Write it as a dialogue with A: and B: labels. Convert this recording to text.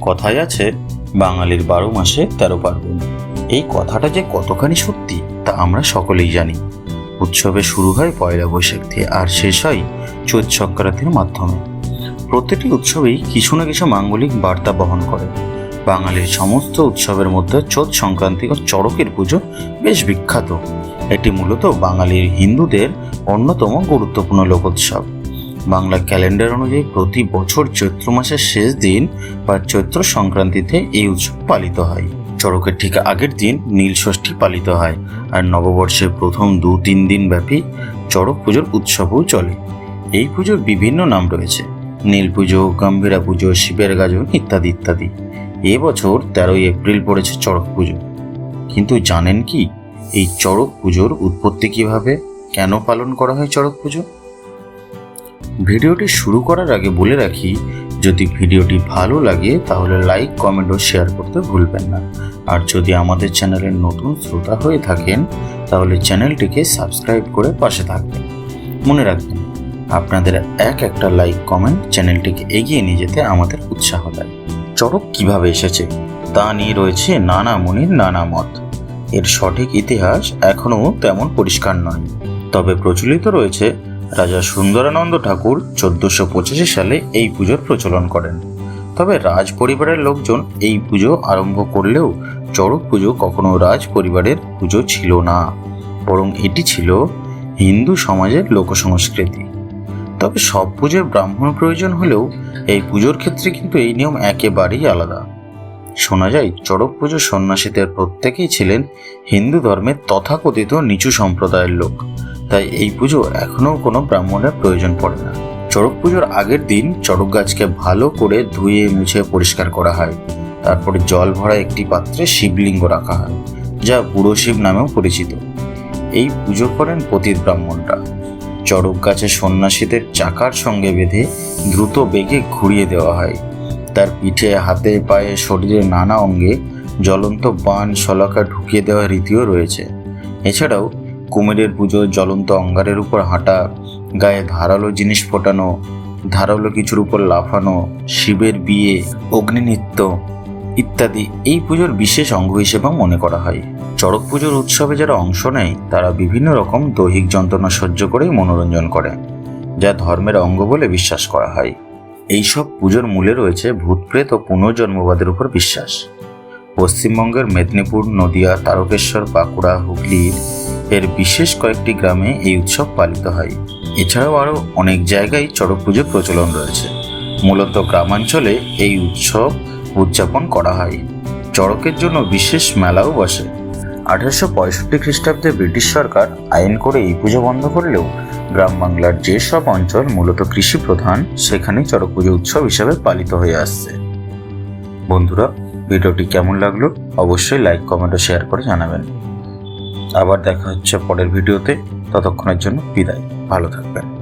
A: কথায় আছে, বাঙালির বারো মাসে তেরো পার্বণ। এই কথাটা যে কতখানি সত্যি, তা আমরা সকলেই জানি। উৎসবে শুরু হয় পয়লা বৈশাখ থেকে আর শেষ হয় চৈত সংক্রান্তির মাধ্যমে। প্রতিটি উৎসবেই কিছু না কিছু মাঙ্গলিক বার্তা বহন করে। বাঙালির সমস্ত উৎসবের মধ্যে চোদ্দ সংক্রান্তি ও চড়কের পুজো বেশ বিখ্যাত। এটি মূলত বাঙালির হিন্দুদের অন্যতম গুরুত্বপূর্ণ লোকোৎসব। বাংলা ক্যালেন্ডার অনুযায়ী প্রতি বছর চৈত্র মাসের শেষ দিন বা চৈত্র সংক্রান্তিতে এই উৎসব পালিত হয়। চড়কের ঠিক আগের দিন নীল ষষ্ঠী পালিত হয় আর নববর্ষের প্রথম দু তিন দিন ব্যাপী চড়ক পুজোর উৎসবও চলে। এই পুজোর বিভিন্ন নাম রয়েছে। নীল পুজো, গম্ভীরা পুজো, শিবের গাজন ইত্যাদি ইত্যাদি। এবছর তেরোই এপ্রিল পড়েছে চড়ক পুজো। কিন্তু জানেন কি? এই চড়ক পুজোর উৎপত্তি কীভাবে? কেন পালন করা হয় চড়ক পুজো? ভিডিওটি শুরু করার আগে বলে রাখি, যদি ভিডিওটি ভালো লাগে তাহলে লাইক, কমেন্ট ও শেয়ার করতে ভুলবেন না। আর যদি আমাদের চ্যানেলের নতুন শ্রোতা হয়ে থাকেন, তাহলে চ্যানেলটিকে সাবস্ক্রাইব করে পাশে থাকবেন। মনে রাখবেন, আপনাদের এক একটা লাইক, কমেন্ট চ্যানেলটিকে এগিয়ে নিয়ে যেতে আমাদের উৎসাহ দেয়। চড়ক কীভাবে এসেছে? তা নিয়ে রয়েছে নানা মুনির, নানা মত। এর সঠিক ইতিহাস এখনও তেমন পরিষ্কার নয়। তবে প্রচলিত রয়েছে রাজা সুন্দরানন্দ ঠাকুর চোদ্দশো পঁচাশি সালে এই পুজোর প্রচলন করেন। তবে রাজ পরিবারের লোকজন এই পুজো আরম্ভ করলেও চড়ক পুজো কখনো রাজ পরিবারের পুজো ছিল না। বরং এটি ছিল হিন্দু সমাজের লোকসংস্কৃতি। তবে সব পুজোর ব্রাহ্মণ প্রয়োজন হলেও এই পুজোর ক্ষেত্রে কিন্তু এই নিয়ম একেবারেই আলাদা। শোনা যায়, চড়ক পুজো সন্ন্যাসীদের প্রত্যেকেই ছিলেন হিন্দু ধর্মের তথাকথিত নিচু সম্প্রদায়ের লোক। তাই এই পুজো এখনও কোনো ব্রাহ্মণের প্রয়োজন পড়ে না। চড়ক পুজোর আগের দিন চড়ক গাছকে ভালো করে ধুয়ে, মুছে পরিষ্কার করা হয়। তারপরে জল ভরা একটি পাত্রে শিবলিঙ্গ রাখা হয়, যা বুড়ো শিব নামেও পরিচিত। এই পুজো করেন পতিত ব্রাহ্মণরা। চড়ক গাছে সন্ন্যাসীদের চাকার সঙ্গে বেঁধে দ্রুত বেগে ঘুরিয়ে দেওয়া হয়। তার পিঠে, হাতে, পায়ে, শরীরে নানা অঙ্গে জ্বলন্ত বান, শলাকা ঢুকিয়ে দেওয়ার রীতিও রয়েছে। এছাড়াও কুমিরের পুজো, জ্বলন্ত অঙ্গারের উপর হাঁটা, গায়ে ধারালো জিনিস ফোটানো, ধারালো কিছুর উপর লাফানো, শিবের বিয়ে, অগ্নিনৃত্য ইত্যাদি এই পুজোর বিশেষ অঙ্গ হিসেবে মনে করা হয়। চড়ক পুজোর উৎসবে যারা অংশ নেয়, তারা বিভিন্ন রকম দৈহিক যন্ত্রণা সহ্য করেই মনোরঞ্জন করে যা ধর্মের অঙ্গ বলে বিশ্বাস করা হয়। এইসব পুজোর মূলে রয়েছে ভূতপ্রেত ও পুনর্জন্মবাদের উপর বিশ্বাস। পশ্চিমবঙ্গের মেদিনীপুর, নদিয়া, তারকেশ্বর, বাঁকুড়া হুগলির এর বিশেষ কয়েকটি গ্রামে এই উৎসব পালিত হয়। এছাড়াও আরও অনেক জায়গায় চড়ক পুজোর প্রচলন রয়েছে। মূলত গ্রামাঞ্চলে এই উৎসব উদযাপন করা হয়। চড়কের জন্য বিশেষ মেলাও বসে। আঠারোশো পঁয়ষট্টি খ্রিস্টাব্দে ব্রিটিশ সরকার আইন করে এই পুজো বন্ধ করলেও গ্রাম বাংলার যেসব অঞ্চল, মূলত কৃষি প্রধান, সেখানেই চড়ক পুজো উৎসব হিসাবে পালিত হয়ে আসছে। বন্ধুরা, ভিডিওটি কেমন লাগল? অবশ্যই লাইক কমেন্ট ও শেয়ার করে জানাবেন। আবার দেখা হচ্ছে পরের ভিডিওতে। ততক্ষণের জন্য বিদায়। ভালো থাকবেন।